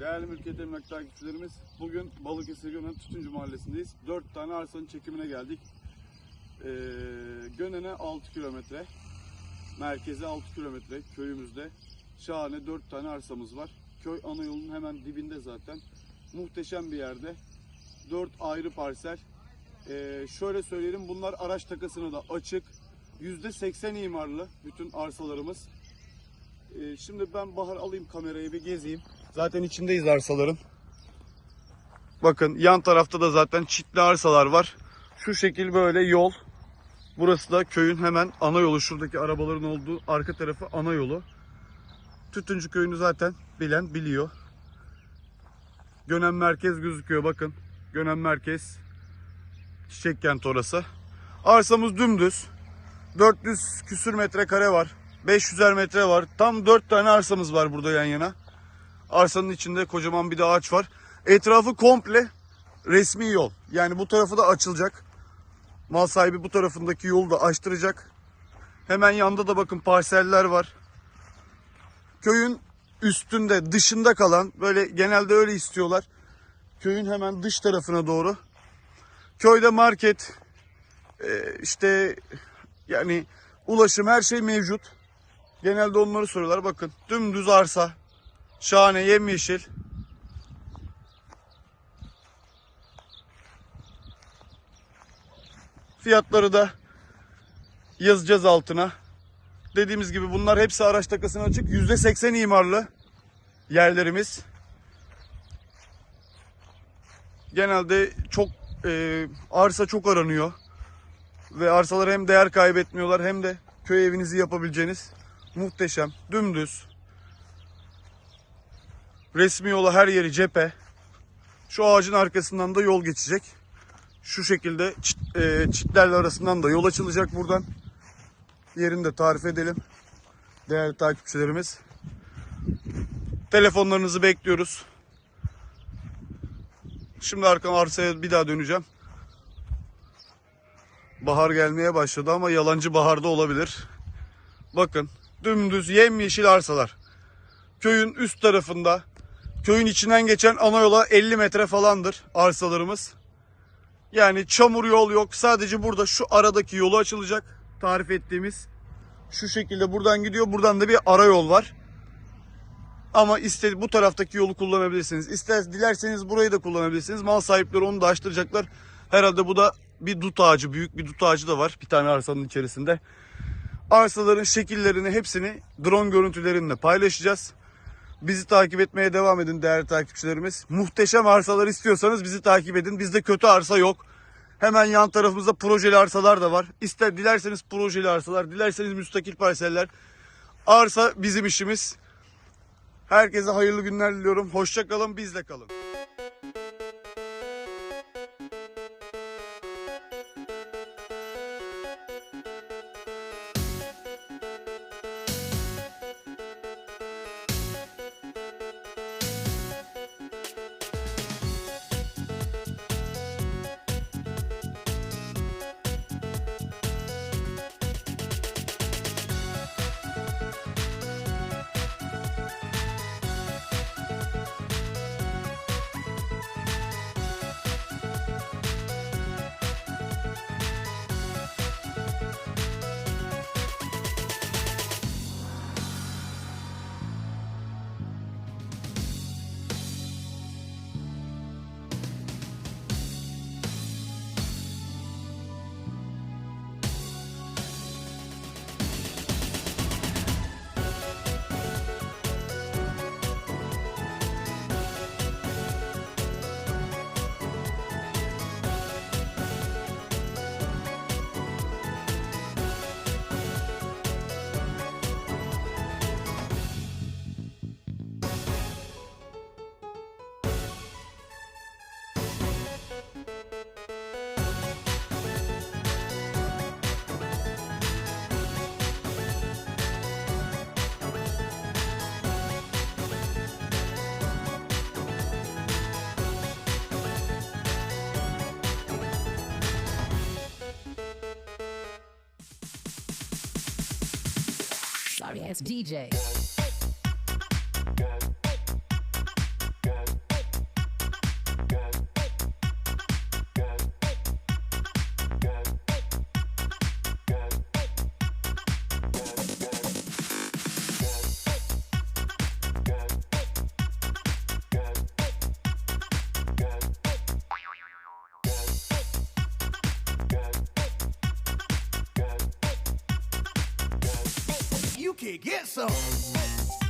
Değerli Mülkiyet Emlak takipçilerimiz, bugün Balıkesir Gönen Tütüncü Mahallesi'ndeyiz. 4 tane arsanın çekimine geldik. Ee, Gönen'e 6 kilometre, merkeze 6 kilometre köyümüzde. Şahane 4 tane arsamız var. Köy ana yolunun hemen dibinde zaten. Muhteşem bir yerde. 4 ayrı parsel. Ee, şöyle söyleyelim, bunlar araç takasına da açık. %80 imarlı bütün arsalarımız. Ee, şimdi ben Bahar alayım kamerayı bir gezeyim. Zaten içindeyiz arsaların. Bakın yan tarafta da zaten çitli arsalar var. Şu şekil böyle yol. Burası da köyün hemen ana yolu. Şuradaki arabaların olduğu arka tarafı ana yolu. Tütüncü köyünü zaten bilen biliyor. Gönen merkez gözüküyor bakın. Gönen merkez. Çiçek kent orası. Arsamız dümdüz. 400 küsür metrekare var. 500'er metre var. Tam 4 tane arsamız var burada yan yana. Arsanın içinde kocaman bir de ağaç var. Etrafı komple resmi yol. Yani bu tarafı da açılacak. Mal sahibi bu tarafındaki yolu da açtıracak. Hemen yanda da bakın parseller var. Köyün üstünde, dışında kalan, böyle genelde öyle istiyorlar. Köyün hemen dış tarafına doğru. Köyde market, e, işte yani ulaşım her şey mevcut. Genelde onları soruyorlar. Bakın dümdüz arsa. Şahane yemyeşil. Fiyatları da yazacağız altına. Dediğimiz gibi bunlar hepsi araç takasına açık. %80 imarlı yerlerimiz. Genelde çok e, arsa çok aranıyor. Ve arsalar hem değer kaybetmiyorlar hem de köy evinizi yapabileceğiniz muhteşem, dümdüz, Resmi yola her yeri cephe. Şu ağacın arkasından da yol geçecek. Şu şekilde çit, e, çitlerle arasından da yol açılacak buradan. Yerini de tarif edelim. Değerli takipçilerimiz. Telefonlarınızı bekliyoruz. Şimdi arkam arsaya bir daha döneceğim. Bahar gelmeye başladı ama yalancı baharda olabilir. Bakın dümdüz yemyeşil arsalar. Köyün üst tarafında Köyün içinden geçen ana yola 50 metre falandır arsalarımız. Yani çamur yol yok. Sadece burada şu aradaki yolu açılacak. Tarif ettiğimiz. Şu şekilde buradan gidiyor. Buradan da bir ara yol var. Ama istedi bu taraftaki yolu kullanabilirsiniz. İster dilerseniz burayı da kullanabilirsiniz. Mal sahipleri onu da açtıracaklar. Herhalde bu da bir dut ağacı, büyük bir dut ağacı da var bir tane arsanın içerisinde. Arsaların şekillerini hepsini drone görüntülerinle paylaşacağız. Bizi takip etmeye devam edin değerli takipçilerimiz. Muhteşem arsalar istiyorsanız bizi takip edin. Bizde kötü arsa yok. Hemen yan tarafımızda projeli arsalar da var. İster dilerseniz projeli arsalar, dilerseniz müstakil parseller. Arsa bizim işimiz. Herkese hayırlı günler diliyorum. Hoşça kalın, bizle kalın. Sorry DJ. Can get some.